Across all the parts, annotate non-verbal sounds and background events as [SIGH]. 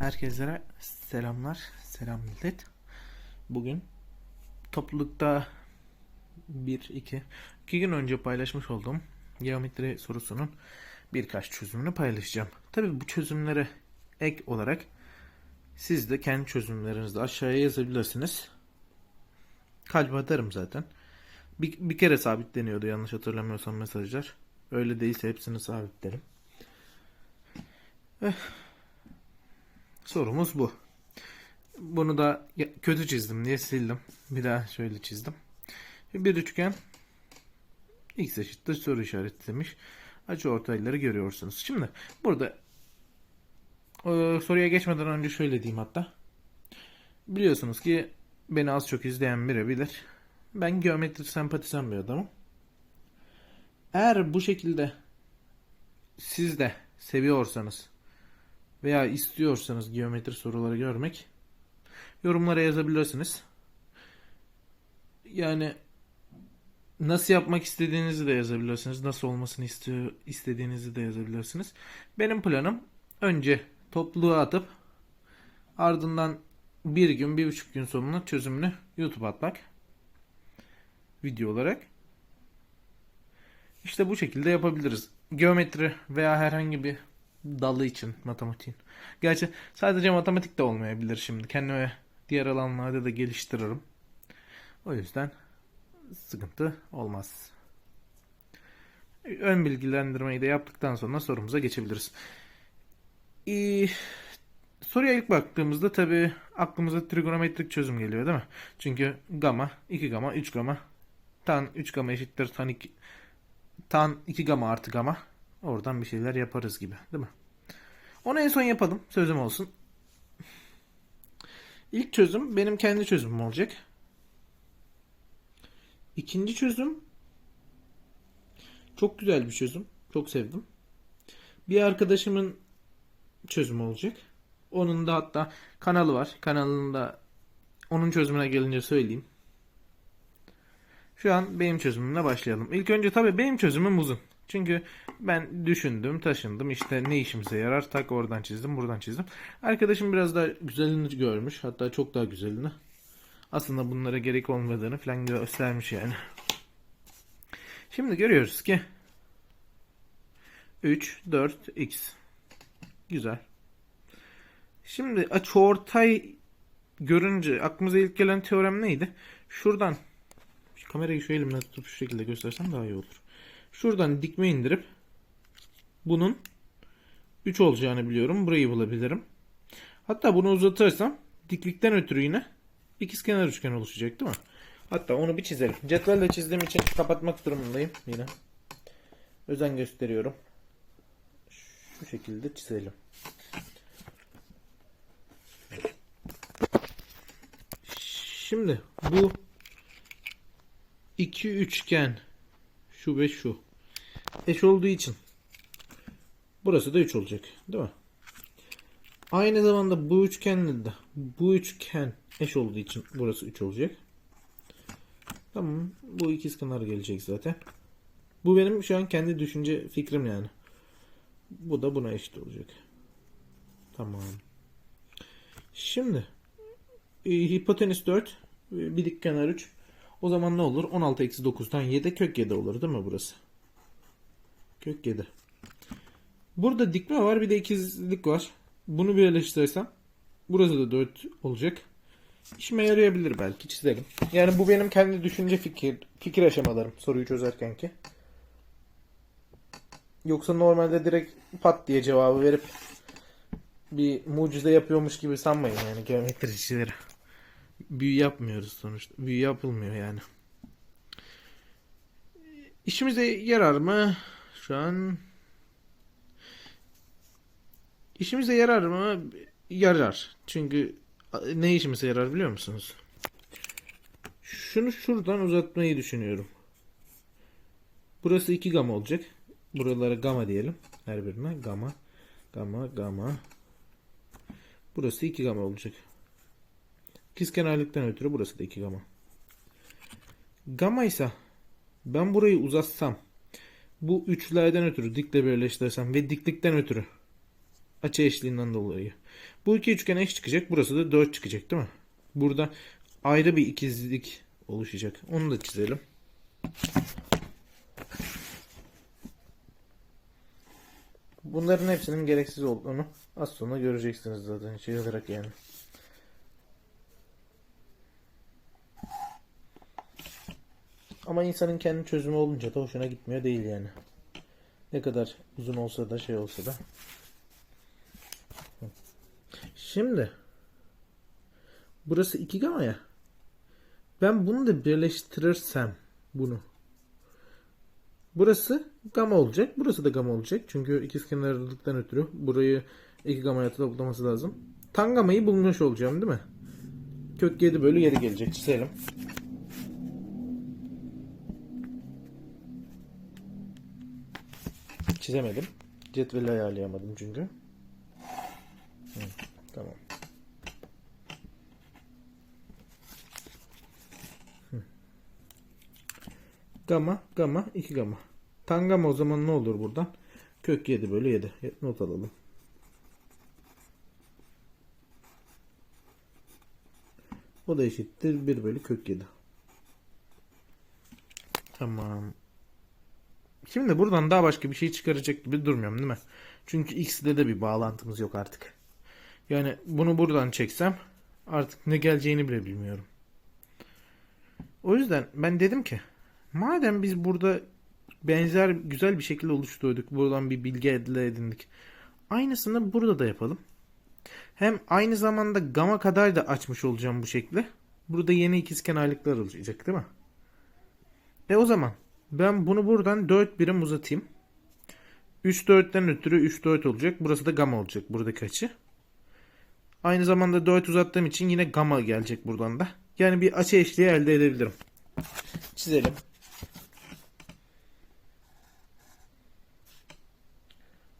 Herkese selamlar, selam millet. Bugün toplulukta bir, iki, iki gün önce paylaşmış olduğum geometri sorusunun birkaç çözümünü paylaşacağım. Tabii bu çözümlere ek olarak siz de kendi çözümlerinizi aşağıya yazabilirsiniz. Kalp atarım zaten. Bir, bir kere sabitleniyordu yanlış hatırlamıyorsam mesajlar. Öyle değilse hepsini sabitlerim. Sorumuz bu. Bunu da kötü çizdim diye sildim. Bir daha şöyle çizdim. Bir üçgen x eşittir soru işareti demiş. Açı ortayları görüyorsunuz. Şimdi burada e, soruya geçmeden önce şöyle diyeyim hatta. Biliyorsunuz ki beni az çok izleyen biri bilir. Ben geometri sempatizan bir adamım. Eğer bu şekilde siz de seviyorsanız veya istiyorsanız geometri soruları görmek yorumlara yazabilirsiniz. Yani nasıl yapmak istediğinizi de yazabilirsiniz. Nasıl olmasını istiyor, istediğinizi de yazabilirsiniz. Benim planım önce topluluğa atıp ardından bir gün, bir buçuk gün sonuna çözümünü YouTube'a atmak. Video olarak. İşte bu şekilde yapabiliriz. Geometri veya herhangi bir dalı için matematiğin. Gerçi sadece matematik de olmayabilir şimdi. Kendime diğer alanlarda da geliştiririm. O yüzden sıkıntı olmaz. Ön bilgilendirmeyi de yaptıktan sonra sorumuza geçebiliriz. Ee, soruya ilk baktığımızda tabii aklımıza trigonometrik çözüm geliyor değil mi? Çünkü gamma, 2 gamma, 3 gamma, tan 3 gamma eşittir tan 2 tan 2 gamma artı gamma. Oradan bir şeyler yaparız gibi, değil mi? Onu en son yapalım. Sözüm olsun. İlk çözüm benim kendi çözümüm olacak. İkinci çözüm çok güzel bir çözüm. Çok sevdim. Bir arkadaşımın çözümü olacak. Onun da hatta kanalı var. Kanalında onun çözümüne gelince söyleyeyim. Şu an benim çözümümle başlayalım. İlk önce tabii benim çözümüm uzun. Çünkü ben düşündüm, taşındım. İşte ne işimize yarar? Tak oradan çizdim, buradan çizdim. Arkadaşım biraz daha güzelini görmüş. Hatta çok daha güzelini. Aslında bunlara gerek olmadığını falan göstermiş yani. Şimdi görüyoruz ki 3, 4, x. Güzel. Şimdi açıortay görünce aklımıza ilk gelen teorem neydi? Şuradan şu kamerayı şu elimle tutup şu şekilde göstersem daha iyi olur. Şuradan dikme indirip bunun 3 olacağını biliyorum. Burayı bulabilirim. Hatta bunu uzatırsam diklikten ötürü yine ikizkenar üçgen oluşacak değil mi? Hatta onu bir çizelim. Cetvelle çizdiğim için kapatmak durumundayım yine. Özen gösteriyorum. Şu şekilde çizelim. Şimdi bu iki üçgen şu ve şu eş olduğu için burası da 3 olacak değil mi? Aynı zamanda bu üçgenle de bu üçgen eş olduğu için burası 3 olacak. Tamam bu ikizkenar gelecek zaten. Bu benim şu an kendi düşünce fikrim yani. Bu da buna eşit olacak. Tamam. Şimdi e, hipotenüs 4 e, bir dik kenar 3. O zaman ne olur? 16 eksi 9'dan 7 kök 7 olur değil mi burası? Kök 7. Burada dikme var bir de ikizlik var. Bunu birleştirirsem burası da 4 olacak. İşime yarayabilir belki çizelim. Yani bu benim kendi düşünce fikir fikir aşamalarım soruyu çözerken ki. Yoksa normalde direkt pat diye cevabı verip bir mucize yapıyormuş gibi sanmayın yani geometri işleri. Büyü yapmıyoruz sonuçta. Büyü yapılmıyor yani. İşimize yarar mı? Şu an İşimize yarar mı? Yarar. Çünkü ne işimize yarar biliyor musunuz? Şunu şuradan uzatmayı düşünüyorum. Burası 2 gama olacak. Buralara gama diyelim. Her birine gama. Gama, gama. Burası 2 gama olacak. İkizkenarlıktan ötürü burası da 2 gama. Gama ise ben burayı uzatsam bu üçlerden ötürü dikle birleştirsem ve diklikten ötürü Açı eşliğinden dolayı. Bu iki üçgen eş çıkacak. Burası da 4 çıkacak değil mi? Burada ayrı bir ikizlik oluşacak. Onu da çizelim. Bunların hepsinin gereksiz olduğunu az sonra göreceksiniz zaten şey olarak yani. Ama insanın kendi çözümü olunca da hoşuna gitmiyor değil yani. Ne kadar uzun olsa da şey olsa da. Şimdi burası 2 gamma ya. Ben bunu da birleştirirsem bunu. Burası gamma olacak. Burası da gamma olacak. Çünkü ikizkenarlıktan ötürü burayı 2 gammaya toplaması lazım. Tan gamayı bulmuş olacağım değil mi? Kök 7 bölü 7 gelecek. Çizelim. Çizemedim. Cetveli ayarlayamadım çünkü. Hı, tamam. Hı. Gamma, gamma, 2 gamma. Tan gamma o zaman ne olur buradan? Kök 7 bölü 7. Not alalım. O da eşittir 1 bölü kök 7. Tamam. Şimdi buradan daha başka bir şey çıkaracak gibi durmuyorum değil mi? Çünkü x'de de bir bağlantımız yok artık. Yani bunu buradan çeksem artık ne geleceğini bile bilmiyorum. O yüzden ben dedim ki madem biz burada benzer güzel bir şekilde oluşturduk. Buradan bir bilgi elde edindik. Aynısını burada da yapalım. Hem aynı zamanda gama kadar da açmış olacağım bu şekli. Burada yeni ikizkenarlıklar olacak değil mi? E o zaman ben bunu buradan 4 birim uzatayım. 3 4'ten ötürü 3 4 olacak. Burası da gamma olacak buradaki açı. Aynı zamanda 4 uzattığım için yine gamma gelecek buradan da. Yani bir açı eşliği elde edebilirim. Çizelim.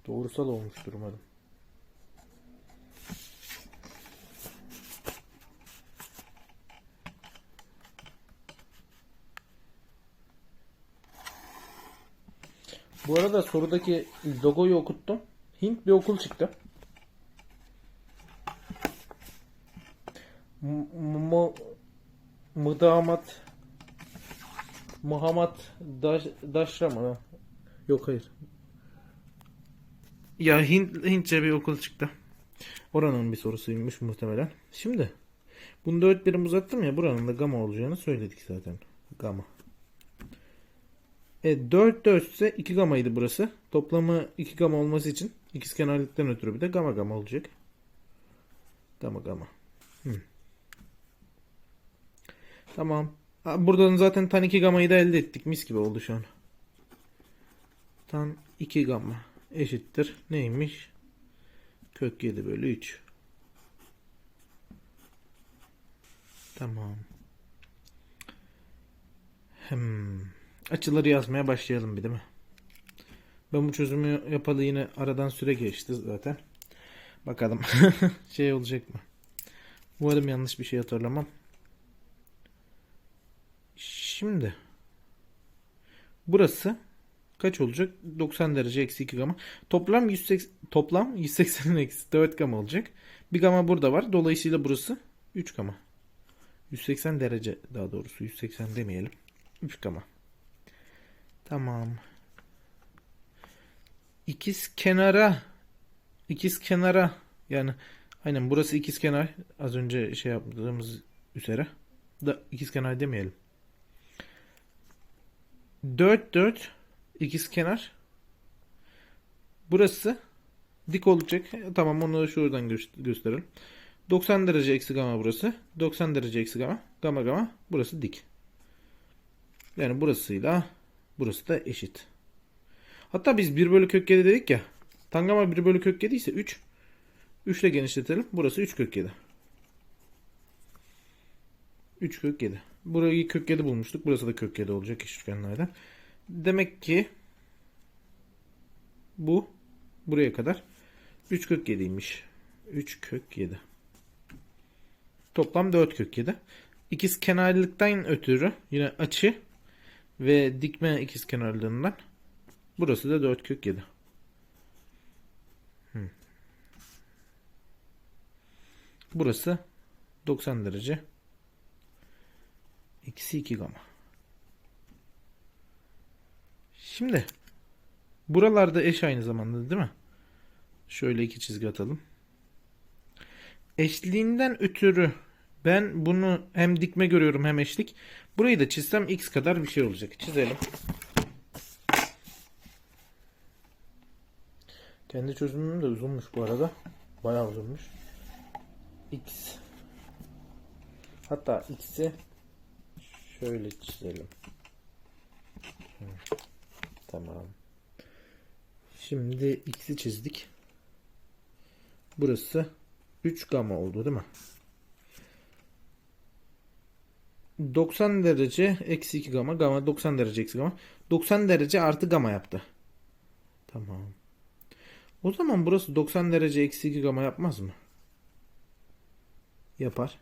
Doğrusal olmuştur umarım. Bu arada sorudaki logoyu okuttum. Hint bir okul çıktı. Mıdamat Muhammed Daş Daşra mı? Yok hayır. Ya Hint, Hintçe bir okul çıktı. Oranın bir sorusuymuş muhtemelen. Şimdi bunu 4 birim uzattım ya buranın da gamma olacağını söyledik zaten. Gamma. E 4 4 ise 2 gamaydı burası. Toplamı 2 gama olması için ikizkenarlıktan ötürü bir de gamma gamma olacak. Gamma gamma. Hı. Tamam. Buradan zaten tan 2 gamayı da elde ettik. Mis gibi oldu şu an. Tan 2 gamma eşittir. Neymiş? Kök 7 bölü 3. Tamam. Hmm. Açıları yazmaya başlayalım bir değil mi? Ben bu çözümü yapalı yine aradan süre geçti zaten. Bakalım [LAUGHS] şey olacak mı? Umarım yanlış bir şey hatırlamam. Şimdi burası kaç olacak? 90 derece eksi 2 gamma. Toplam 180 toplam 180 [LAUGHS] eksi 4 gamma olacak. Bir gamma burada var. Dolayısıyla burası 3 gamma. 180 derece daha doğrusu 180 demeyelim. 3 gamma. Tamam. İkiz kenara ikiz kenara yani aynen burası ikiz kenar az önce şey yaptığımız üzere da ikiz kenar demeyelim. 4 4 ikiz kenar burası dik olacak. Tamam onu da şuradan gö- gösterelim. 90 derece eksi gamma burası. 90 derece eksi gamma. Gamma gamma. Burası dik. Yani burasıyla burası da eşit. Hatta biz 1 bölü kök 7 dedik ya. Tangama 1 bölü kök 7 ise 3. 3 ile genişletelim. Burası 3 kök 7. 3 kök 7. Burayı kök 7 bulmuştuk. Burası da kök 7 olacak eş üçgenlerden. Demek ki bu buraya kadar 3 kök 7'ymiş. 3 kök 7. Toplam 4 kök 7. İkiz kenarlıktan ötürü yine açı ve dikme ikiz kenarlığından burası da 4 kök 7. Burası 90 derece. Eksi 2 gamma. Şimdi buralarda eş aynı zamanda değil mi? Şöyle iki çizgi atalım. Eşliğinden ötürü ben bunu hem dikme görüyorum hem eşlik. Burayı da çizsem x kadar bir şey olacak. Çizelim. Kendi çözümüm de uzunmuş bu arada. Bayağı uzunmuş. X. Hatta x'i şöyle çizelim. Tamam. Şimdi x'i çizdik. Burası 3 gamma oldu değil mi? 90 derece eksi 2 gamma. Gamma 90 derece eksi gamma. 90 derece artı gamma yaptı. Tamam. O zaman burası 90 derece eksi 2 gamma yapmaz mı? Yapar.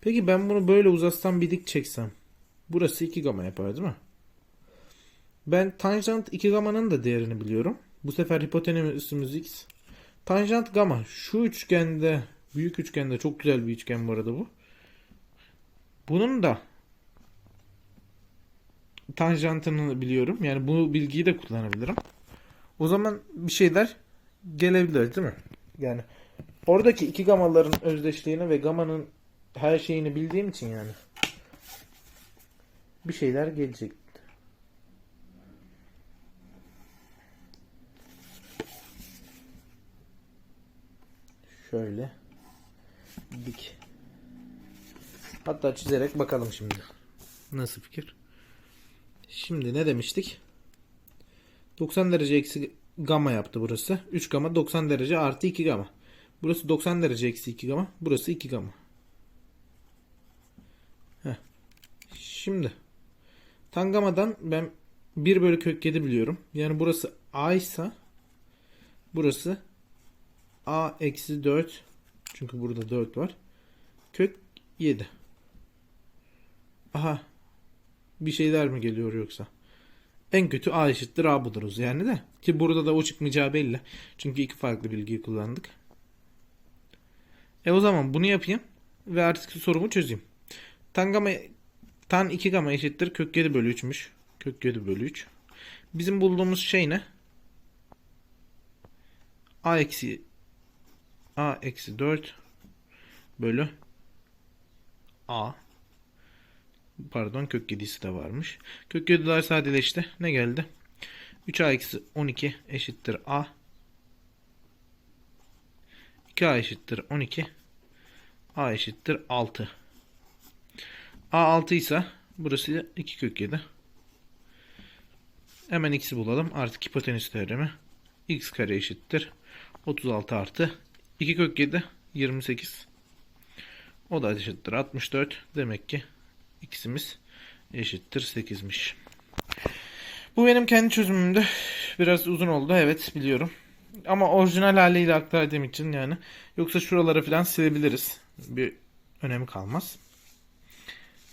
Peki ben bunu böyle uzatsam bir dik çeksem. Burası 2 gamma yapar değil mi? Ben tanjant 2 gamma'nın da değerini biliyorum. Bu sefer hipotenüsümüz x. Tanjant gamma şu üçgende büyük üçgende çok güzel bir üçgen bu arada bu. Bunun da tanjantını biliyorum. Yani bu bilgiyi de kullanabilirim. O zaman bir şeyler gelebilir değil mi? Yani oradaki iki gamaların özdeşliğini ve gamanın her şeyini bildiğim için yani bir şeyler gelecek. Şöyle dik. Hatta çizerek bakalım şimdi. Nasıl fikir? Şimdi ne demiştik? 90 derece eksi gamma yaptı burası. 3 gamma 90 derece artı 2 gamma. Burası 90 derece eksi 2 gamma. Burası 2 gamma. Heh. Şimdi tangamadan ben 1 bölü kök 7 biliyorum. Yani burası a ise burası a eksi 4 çünkü burada 4 var. Kök 7. Aha. Bir şeyler mi geliyor yoksa? En kötü A eşittir A buluruz yani de. Ki burada da o çıkmayacağı belli. Çünkü iki farklı bilgiyi kullandık. E o zaman bunu yapayım. Ve artık sorumu çözeyim. Tan gamma tan 2 gamma eşittir kök 7 bölü 3'müş. Kök 7 bölü 3. Bizim bulduğumuz şey ne? A eksi A eksi 4 bölü A Pardon kök 7'si de varmış. Kök 7'ler sadeleşti. Ne geldi? 3a eksi 12 eşittir a. 2a eşittir 12. a eşittir 6. a 6 ise burası 2 kök 7. Hemen x'i bulalım. Artık hipotenüs teoremi. x kare eşittir. 36 artı 2 kök 7 28. O da eşittir 64. Demek ki x'imiz eşittir 8'miş. Bu benim kendi çözümümdü. Biraz uzun oldu evet biliyorum. Ama orijinal haliyle aktardığım için yani. Yoksa şuraları falan silebiliriz. Bir önemi kalmaz.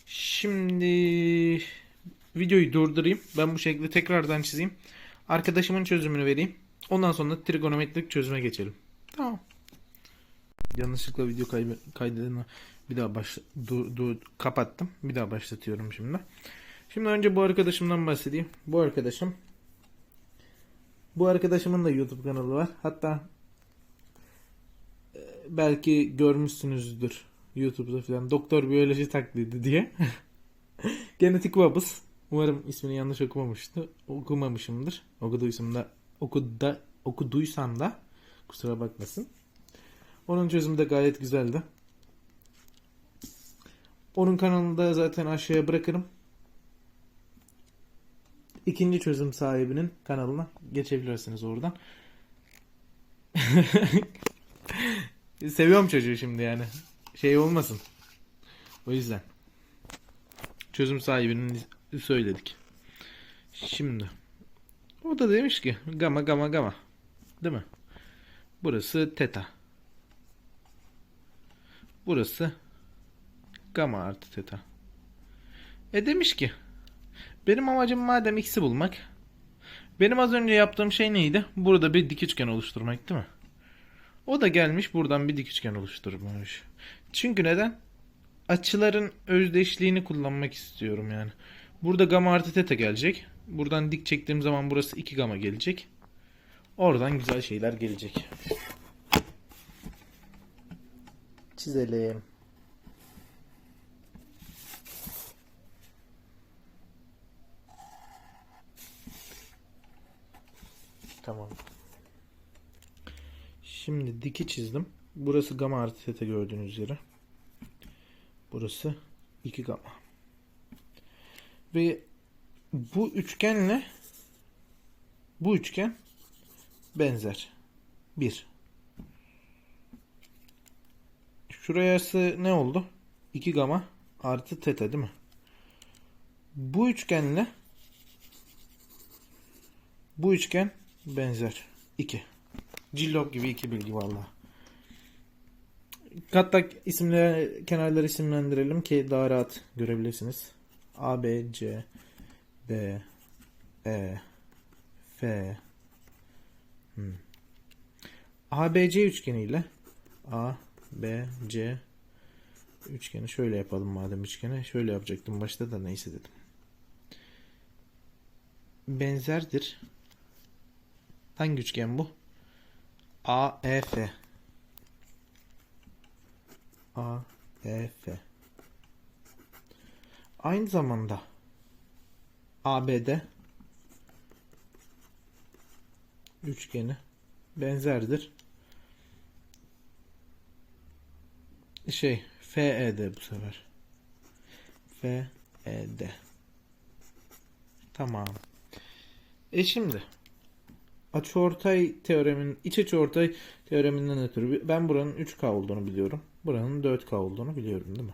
Şimdi videoyu durdurayım. Ben bu şekilde tekrardan çizeyim. Arkadaşımın çözümünü vereyim. Ondan sonra trigonometrik çözüme geçelim. Tamam. Yanlışlıkla video kaydedene bir daha baş du, du, kapattım. Bir daha başlatıyorum şimdi. Şimdi önce bu arkadaşımdan bahsedeyim. Bu arkadaşım bu arkadaşımın da YouTube kanalı var. Hatta e, belki görmüşsünüzdür YouTube'da falan doktor biyoloji taklidi diye. [LAUGHS] Genetik Babız. Umarım ismini yanlış okumamıştı. Okumamışımdır. Okuduysam da okuda okuduysam da kusura bakmasın. Onun çözümü de gayet güzeldi. Onun kanalını da zaten aşağıya bırakırım. İkinci çözüm sahibinin kanalına geçebilirsiniz oradan. [LAUGHS] Seviyorum çocuğu şimdi yani. Şey olmasın. O yüzden. Çözüm sahibinin söyledik. Şimdi. O da demiş ki gamma gamma gamma. Değil mi? Burası teta. Burası gamma artı teta. E demiş ki benim amacım madem x'i bulmak benim az önce yaptığım şey neydi? Burada bir dik üçgen oluşturmak değil mi? O da gelmiş buradan bir dik üçgen oluşturmuş. Çünkü neden? Açıların özdeşliğini kullanmak istiyorum yani. Burada gamma artı teta gelecek. Buradan dik çektiğim zaman burası 2 gamma gelecek. Oradan güzel şeyler gelecek. Çizelim. Tamam. Şimdi diki çizdim. Burası gamma artı teta gördüğünüz üzere. Burası 2 gamma. Ve bu üçgenle bu üçgen benzer. 1. Şurası ne oldu? 2 gamma artı teta değil mi? Bu üçgenle bu üçgen benzer. 2. Cillop gibi iki bilgi vallahi. Hatta isimleri, kenarları isimlendirelim ki daha rahat görebilirsiniz. A, B, C, D, E, F, hmm. ABC üçgeniyle A, B, C üçgeni şöyle yapalım madem üçgeni. Şöyle yapacaktım başta da neyse dedim. Benzerdir. Hangi üçgen bu? A, E, F. A, E, F. Aynı zamanda ABD üçgeni benzerdir. Şey FED bu sefer. FED. Tamam. E şimdi açıortay teoremin iç açıortay teoreminden ötürü ben buranın 3K olduğunu biliyorum. Buranın 4K olduğunu biliyorum değil mi?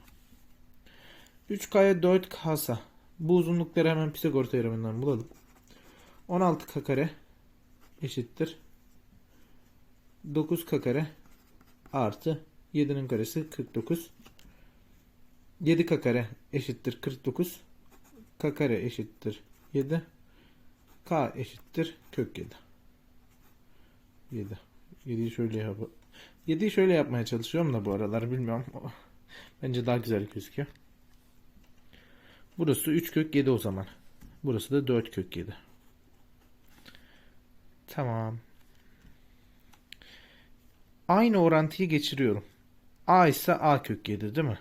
3K'ya 4K ise bu uzunlukları hemen Pisagor teoreminden bulalım. 16K kare eşittir 9K kare artı 7'nin karesi 49. 7K kare eşittir 49. K kare eşittir 7. K eşittir kök 7. 7. 7'yi şöyle yap. 7'yi şöyle yapmaya çalışıyorum da bu aralar bilmiyorum. Bence daha güzel gözüküyor. Burası 3 kök 7 o zaman. Burası da 4 kök 7. Tamam. Aynı orantıyı geçiriyorum. A ise A kök 7 değil mi?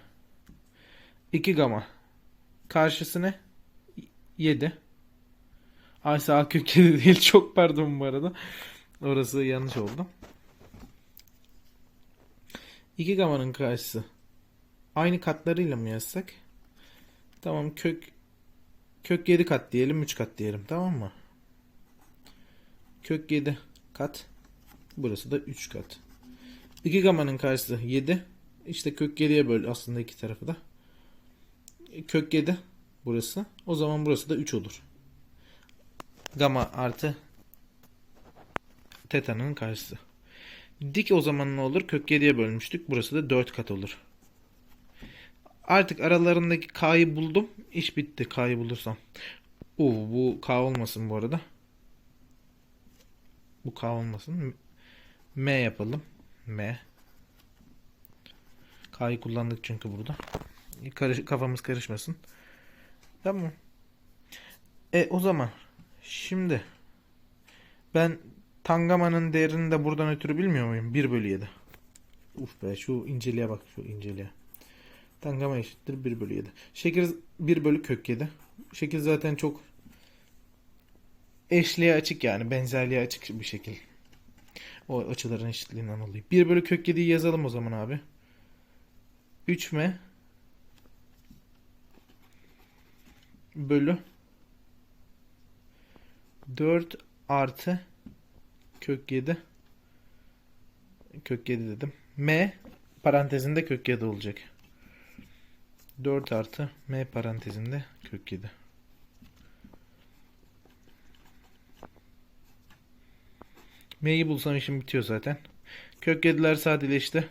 2 gamma. Karşısı ne? 7. A ise A kök 7 değil. [LAUGHS] Çok pardon bu arada. Orası yanlış oldu. 2 gamma'nın karşısı. Aynı katlarıyla mı yazsak? Tamam kök kök 7 kat diyelim 3 kat diyelim tamam mı? Kök 7 kat. Burası da 3 kat. 2 gamma'nın karşısı 7. İşte kök 7'ye böl aslında iki tarafı da. Kök 7 burası. O zaman burası da 3 olur. Gamma artı teta'nın karşısı. Dik o zaman ne olur? Kök 7'ye bölmüştük. Burası da 4 kat olur. Artık aralarındaki K'yı buldum. İş bitti K'yı bulursam. Uu, bu K olmasın bu arada. Bu K olmasın. M yapalım. M. K'yı kullandık çünkü burada. Karış, kafamız karışmasın. Tamam. E o zaman şimdi ben Tangama'nın değerini de buradan ötürü bilmiyor muyum? 1 bölü 7. Uf be şu inceliğe bak şu inceliğe. Tangama eşittir 1 bölü 7. Şekil 1 bölü kök 7. Şekil zaten çok eşliğe açık yani. Benzerliğe açık bir şekil. O açıların eşitliğinden dolayı. 1 bölü kök 7'yi yazalım o zaman abi. 3 m bölü 4 artı kök 7 kök 7 dedim. M parantezinde kök 7 olacak. 4 artı m parantezinde kök 7. M'yi bulsam işim bitiyor zaten. Kök 7'ler sadeleşti.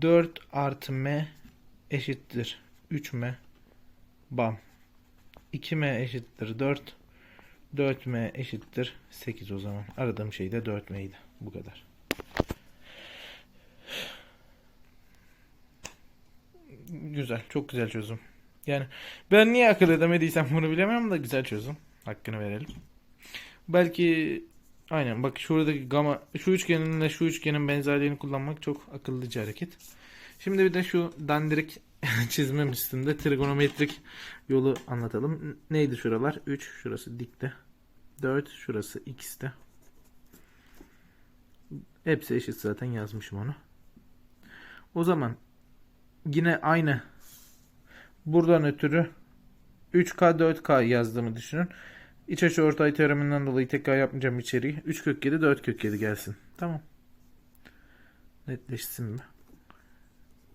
4 artı m eşittir 3m bam. 2m eşittir 4. 4M eşittir 8 o zaman. Aradığım şey de 4M'ydi. Bu kadar. Güzel. Çok güzel çözüm. Yani ben niye akıl edemediysem bunu bilemem da güzel çözüm. Hakkını verelim. Belki aynen bak şuradaki gama şu üçgeninle şu üçgenin benzerliğini kullanmak çok akıllıca hareket. Şimdi bir de şu dandirik [LAUGHS] çizmem üstünde trigonometrik yolu anlatalım. Neydi şuralar? 3 şurası dikte. 4 şurası x'te. Hepsi eşit zaten yazmışım onu. O zaman yine aynı buradan ötürü 3K 4K yazdığımı düşünün. İç açı ortay teoreminden dolayı tekrar yapmayacağım içeriği. 3 kök 7 4 kök 7 gelsin. Tamam. Netleşsin mi?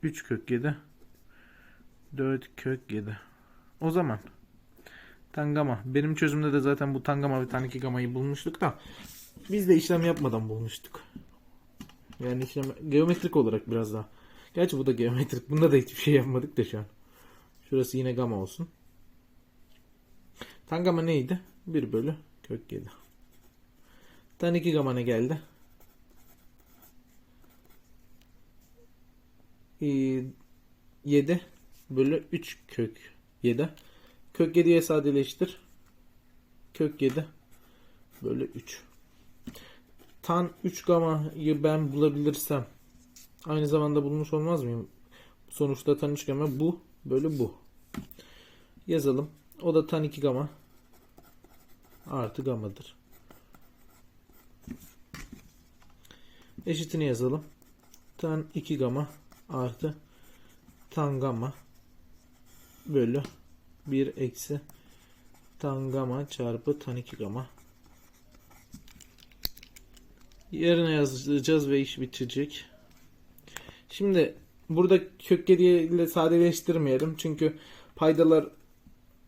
3 kök 7 4 kök 7. O zaman tangama. Benim çözümde de zaten bu tangama ve taniki gamayı bulmuştuk da biz de işlem yapmadan bulmuştuk. Yani işlem geometrik olarak biraz daha. Gerçi bu da geometrik. Bunda da hiçbir şey yapmadık da şu an. Şurası yine gama olsun. Tan gama neydi? 1 bölü kök 7. Tan 2 gama ne geldi? Ee, 7 bölü 3 kök 7. Kök 7'ye sadeleştir. Kök 7 bölü 3. Tan 3 gamayı ben bulabilirsem aynı zamanda bulmuş olmaz mıyım? Sonuçta tan 3 gama bu bölü bu. Yazalım. O da tan 2 gama artı gamadır. Eşitini yazalım. Tan 2 gama artı tan gama bölü 1 eksi tan gama çarpı tan 2 gama. Yerine yazacağız ve iş bitecek. Şimdi burada kök 7 ile sadeleştirmeyelim. Çünkü paydalar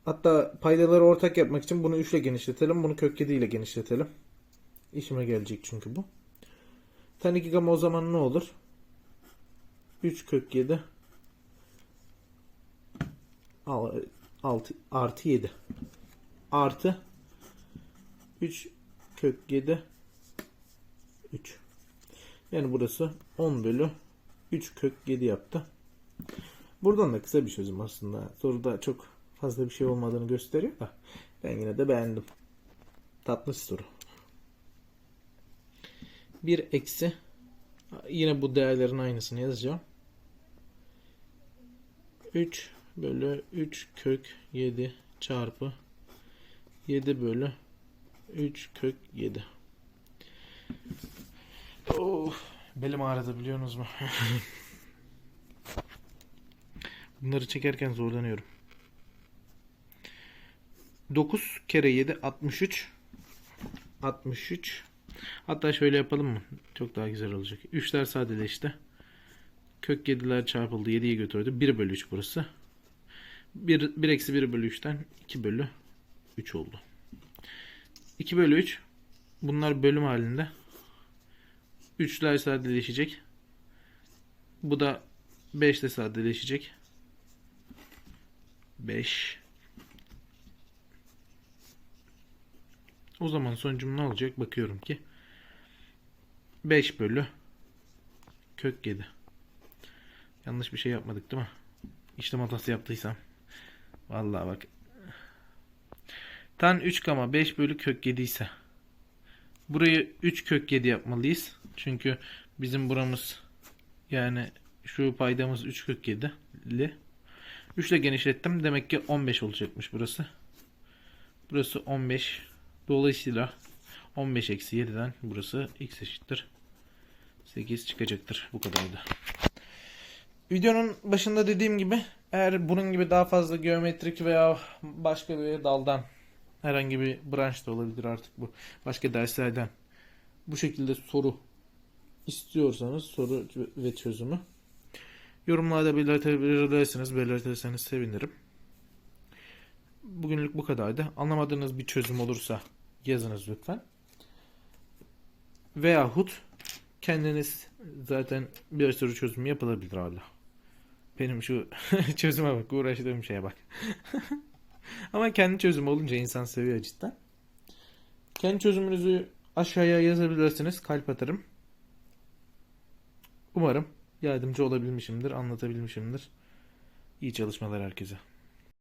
hatta paydaları ortak yapmak için bunu 3 ile genişletelim. Bunu kök 7 ile genişletelim. İşime gelecek çünkü bu. Tan 2 gama o zaman ne olur? 3 kök 7 6 artı 7 artı 3 kök 7 3 yani burası 10 bölü 3 kök 7 yaptı. Buradan da kısa bir çözüm aslında. Soruda çok fazla bir şey olmadığını gösteriyor da ben yine de beğendim. Tatlı soru. 1 eksi yine bu değerlerin aynısını yazacağım. 3 bölü 3 kök 7 çarpı 7 bölü 3 kök 7. Of, belim ağrıdı biliyorsunuz mu? [LAUGHS] Bunları çekerken zorlanıyorum. 9 kere 7 63 63 Hatta şöyle yapalım mı? Çok daha güzel olacak. 3'ler sadeleşti. Kök 7'ler çarpıldı. 7'yi götürdü. 1 bölü 3 burası. 1, 1 eksi 1 bölü 3'ten 2 bölü 3 oldu. 2 bölü 3 bunlar bölüm halinde. 3'ler sadeleşecek. Bu da 5 ile sadeleşecek. 5 O zaman sonucum ne olacak? Bakıyorum ki 5 bölü kök 7. Yanlış bir şey yapmadık değil mi? İşlem hatası yaptıysam. Vallahi bak. Tan 3 gama 5 bölü kök 7 ise burayı 3 kök 7 yapmalıyız. Çünkü bizim buramız yani şu paydamız 3 kök 7 ile 3 ile genişlettim. Demek ki 15 olacakmış burası. Burası 15. Dolayısıyla 15 eksi 7'den burası x eşittir. 8 çıkacaktır. Bu kadardı. Videonun başında dediğim gibi eğer bunun gibi daha fazla geometrik veya başka bir daldan herhangi bir branş da olabilir artık bu. Başka derslerden bu şekilde soru istiyorsanız soru ve çözümü yorumlarda belirtebilirsiniz. Belirtirseniz sevinirim. Bugünlük bu kadardı. Anlamadığınız bir çözüm olursa yazınız lütfen. Veyahut kendiniz zaten bir sürü çözüm yapılabilir hala. Benim şu [LAUGHS] çözüme bak, uğraştığım şeye bak. [LAUGHS] Ama kendi çözüm olunca insan seviyor cidden. Kendi çözümünüzü aşağıya yazabilirsiniz. Kalp atarım. Umarım yardımcı olabilmişimdir, anlatabilmişimdir. İyi çalışmalar herkese.